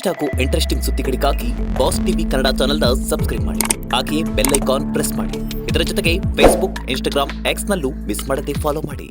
Latest ಹಾಗೂ interesting ಸುದ್ದಿಗಳಿಗಾಗಿ boss TV Kannada ಚಾನೆಲ್ನ ಸಬ್ಸ್ಕ್ರೈಬ್ ಮಾಡಿ. ಹಾಗೆಯೇ ಬೆಲ್ ಐಕಾನ್ ಪ್ರೆಸ್ ಮಾಡಿ. ಇದರ ಜೊತೆಗೆ ಫೇಸ್ಬುಕ್ ಇನ್ಸ್ಟಾಗ್ರಾಮ್ ಎಕ್ಸ್ನಲ್ಲೂ ಮಿಸ್ ಮಾಡದೆ ಫಾಲೋ ಮಾಡಿ.